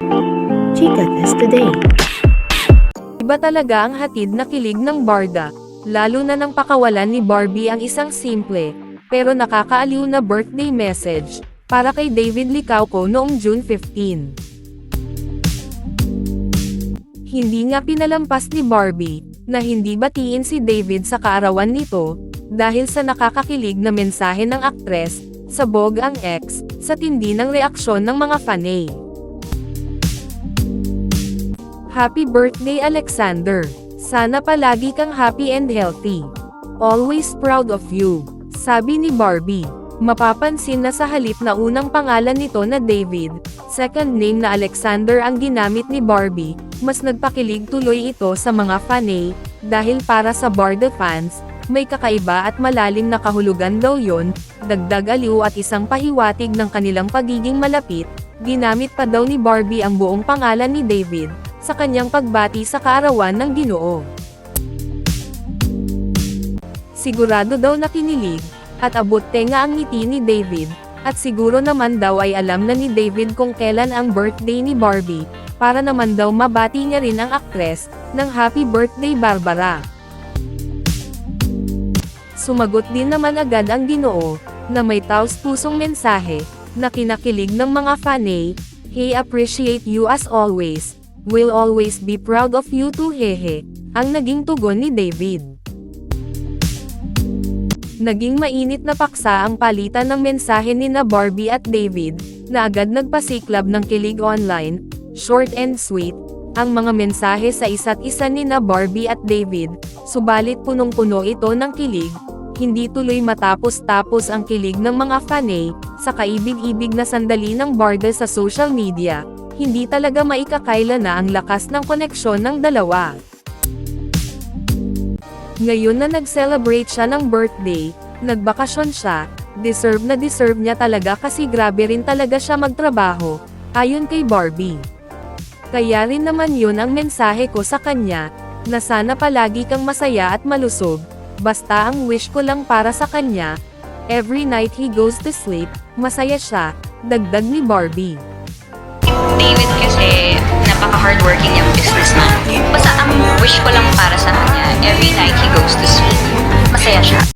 Chika Test Today. Iba talaga ang hatid na kilig ng Barda, lalo na nang pakawalan ni Barbie ang isang simple, pero nakakaaliw na birthday message, para kay David Licauco noong June 15. Hindi nga pinalampas ni Barbie, na hindi batiin si David sa kaarawan nito, dahil sa nakakakilig na mensahe ng aktres, sabog ang ex, sa tindi ng reaksyon ng mga fanay. Happy birthday Alexander! Sana palagi kang happy and healthy. Always proud of you. Sabi ni Barbie. Mapapansin na sa halip na unang pangalan nito na David, second name na Alexander ang ginamit ni Barbie, mas nagpakilig tuloy ito sa mga fanay, dahil para sa Barda fans, may kakaiba at malalim na kahulugan daw yon, dagdag aliw at isang pahiwatig ng kanilang pagiging malapit, ginamit pa daw ni Barbie ang buong pangalan ni David, sa kanyang pagbati sa kaarawan ng Ginoo. Sigurado daw na kinilig, at abot tenga ang ngiti ni David, at siguro naman daw ay alam na ni David kung kailan ang birthday ni Barbie, para naman daw mabati niya rin ang aktres, ng Happy Birthday Barbara. Sumagot din naman agad ang ginoo, na may taus-pusong mensahe, na kinakilig ng mga fanay, Hey appreciate you as always, will always be proud of you too hehe, ang naging tugon ni David. Naging mainit na paksa ang palitan ng mensahe ni na Barbie at David, na agad nagpasiklab ng kilig online, short and sweet, ang mga mensahe sa isa't isa ni na Barbie at David, subalit punong-puno ito ng kilig, hindi tuloy matapos-tapos ang kilig ng mga fanay, sa kaibig-ibig na sandali ng Barda sa social media, hindi talaga maikakaila na ang lakas ng koneksyon ng dalawa. Ngayon na nag-celebrate siya ng birthday, nagbakasyon siya, deserve na deserve niya talaga kasi grabe rin talaga siya magtrabaho, ayon kay Barbie. Kaya rin naman yun ang mensahe ko sa kanya, na sana palagi kang masaya at malusog, basta ang wish ko lang para sa kanya, every night he goes to sleep, masaya siya, dagdag ni Barbie. David kasi napaka-hardworking yung businessman. Basta ang wish ko lang para sa kanya, every night he goes to sleep, masaya siya.